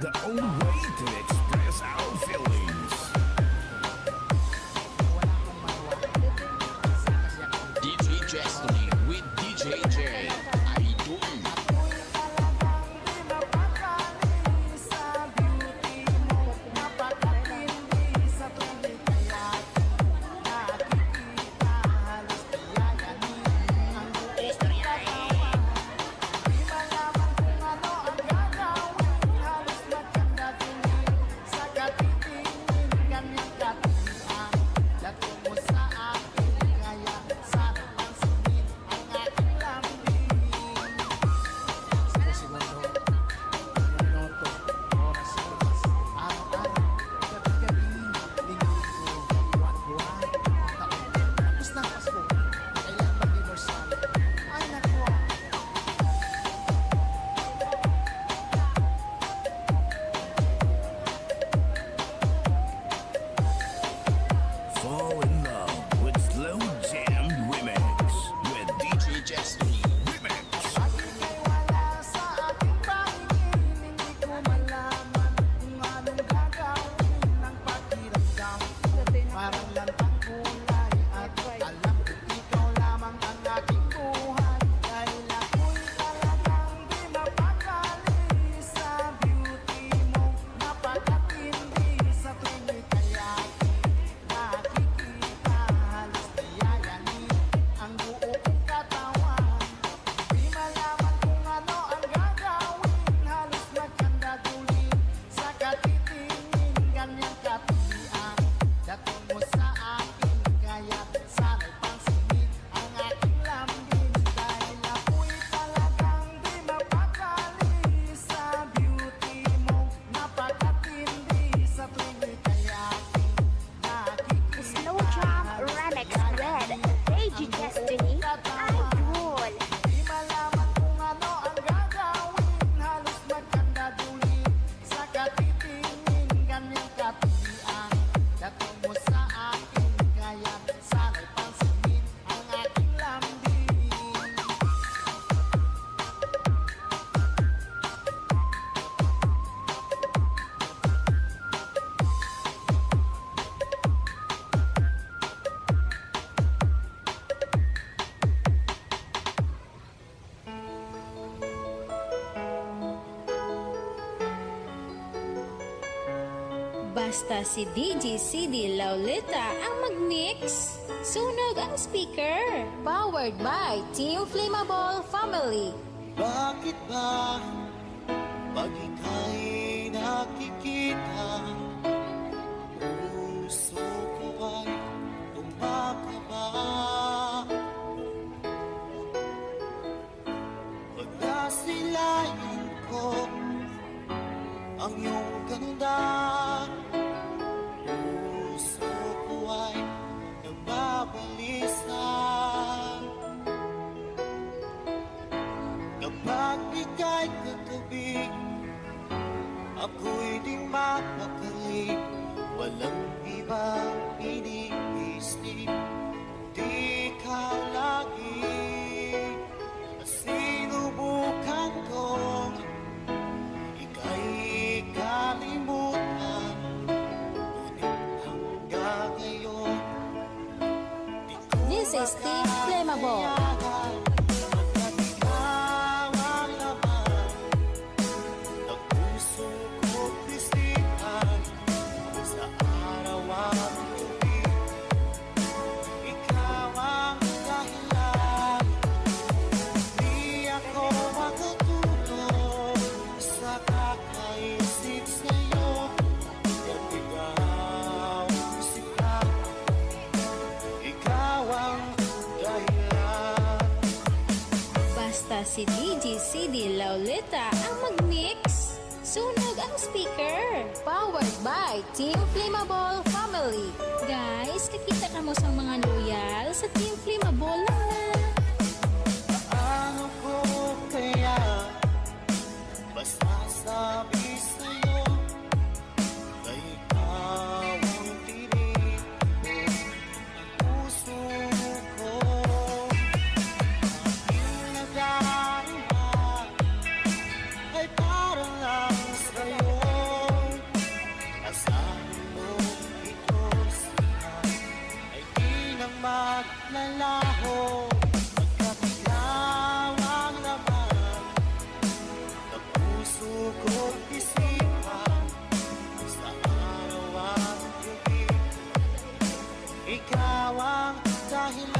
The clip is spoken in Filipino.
the only way to express our feelings. Basta si DJ CD Laulita ang mag-mix. Sunog ang speaker. Powered by Team Flammable Family. Bakit ba pag ikaw ako'y di makakalit Walang ibang iniisip. Di ka lagi Sinubukan kong Ika'y kalimutan. Ngunit hanggang ngayon This is Steve Flammable. Basta si DJ CD Laulita ang mag-mix, sunog ang speaker. Powered by Team Flammable Family. Guys, kakita ka mo sa mga loyal sa Team Flammable Ikaw ang dahilan